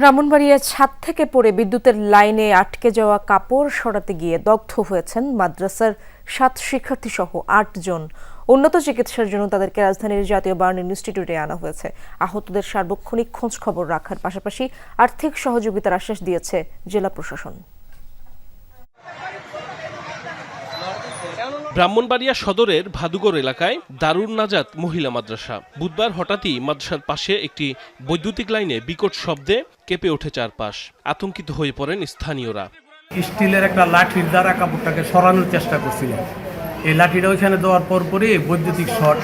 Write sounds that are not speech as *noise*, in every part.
ব্রাহ্মণবাড়িয়ার ছাদ থেকে পড়ে বিদ্যুতের লাইনে আটকে যাওয়া কাপড় সরাতে গিয়ে দগ্ধ হয়েছেন মাদ্রাসার সাত শিক্ষার্থী সহ আটজন। উন্নত চিকিৎসার জন্য তাদেরকে রাজধানীর জাতীয় বার্ন ইনস্টিটিউটে আনা হয়েছে। আহতদের সার্বক্ষণিক খোঁজ খবর রাখার পাশাপাশি আর্থিক সহযোগিতার আশ্বাস দিয়েছে জেলা প্রশাসন। ব্রাহ্মণবাড়িয়া সদরের ভাদুগড় এলাকায় দারুণ নাজাত মহিলা মাদ্রাসা। বুধবার হঠাৎই মাদ্রাসার পাশে একটি বৈদ্যুতিক লাইনে বিকট শব্দে কেঁপে ওঠে চারপাশ। আতঙ্কিত হয়ে পড়েন স্থানীয়রা। স্টিলের একটা লাঠির দ্বারা কাপড়টাকে সরানোর চেষ্টা করছিলেন। এই লাঠিটা ওইখানে দেওয়ার পরপরই বৈদ্যুতিক শট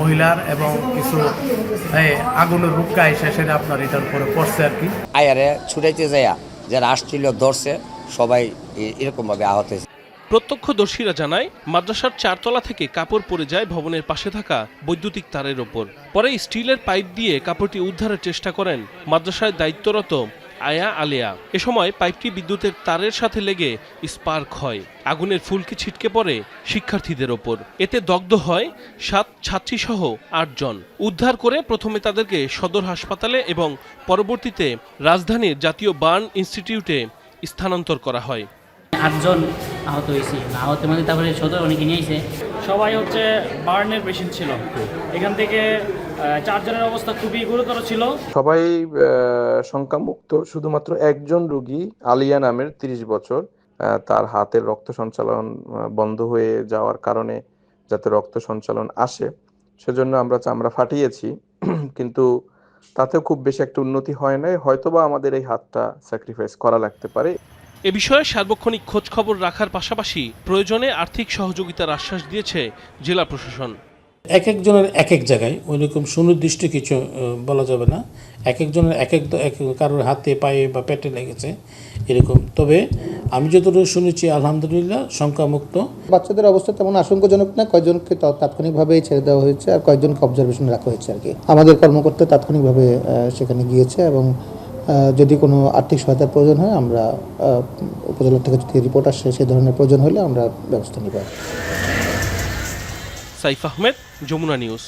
মহিলার এবং কিছু আগুনের রুক্কা এসে সেটা আপনার এটার উপরে পড়ছে আর কি। আয়ারে ছুটাইতে যাইয়া যারা আসছিল ধরছে সবাই এরকমভাবে আহত হয়েছে। প্রত্যক্ষদর্শীরা জানায়, মাদ্রাসার চারতলা থেকে কাপড় পড়ে যায় ভবনের পাশে থাকা বৈদ্যুতিক তারের ওপর। পরে স্টিলের পাইপ দিয়ে কাপড়টি উদ্ধারের চেষ্টা করেন মাদ্রাসায় দায়িত্বরত আয়া আলেয়া। এ সময় পাইপটি বিদ্যুতের তারের সাথে লেগে স্পার্ক হয়। আগুনের ফুলকি ছিটকে পড়ে শিক্ষার্থীদের ওপর। এতে দগ্ধ হয় সাত ছাত্রীসহ আটজন উদ্ধার করে প্রথমে তাদেরকে সদর হাসপাতালে এবং পরবর্তীতে রাজধানীর জাতীয় বার্ন ইনস্টিটিউটে স্থানান্তর করা হয়। আটজন আহত হয়েছি আহতের মধ্যে তারপরে সদর অনেকে নিয়েছে সবাই হচ্ছে বার্নের পেশেন্ট ছিল। এখান থেকে চারজনের অবস্থা খুবই গুরুতর ছিল। সবাই শঙ্কামুক্ত। শুধুমাত্র একজন রোগী আলিয়া নামের তিরিশ বছর তার হাতের রক্ত সঞ্চালন বন্ধ হয়ে যাওয়ার কারণে যাতে রক্ত সঞ্চালন আসে সেজন্য আমরা চামড়া ফাটিয়েছি। *clears throat* কিন্তু তাতেও খুব বেশি একটা উন্নতি হয় নাই। হয়তোবা আমাদের এই হাতটা স্যাক্রিফাইস করা লাগতে পারে। এ বিষয়ে সার্বক্ষণিক খোঁজ খবর রাখার পাশাপাশি প্রয়োজনে আর্থিক সহযোগিতার আশ্বাস দিয়েছে জেলা প্রশাসন। এক একজনের এক এক জায়গায় ওইরকম সুনির্দিষ্ট কিছু বলা যাবে না। এক একজনের এক এক এক কারোর হাতে পায়ে বা পেটে লেগেছে এরকম। তবে আমি যতটুকু শুনেছি আলহামদুলিল্লাহ সংখ্যামুক্ত বাচ্চাদের অবস্থা তেমন আশঙ্কাজনক না কয়েকজনকে তা- তাৎক্ষণিকভাবেই ছেড়ে দেওয়া হয়েছে আর কয়েকজনকে অবজারভেশনে রাখা হয়েছে আর কি। আমাদের কর্মকর্তা তাৎক্ষণিকভাবে সেখানে গিয়েছে এবং যদি কোনো আর্থিক সহায়তার প্রয়োজন হয়, আমরা উপজেলা থেকে যদি রিপোর্ট আসে, সে ধরনের প্রয়োজন হলে আমরা ব্যবস্থা নিব। সাইফ আহমেদ, যমুনা নিউজ।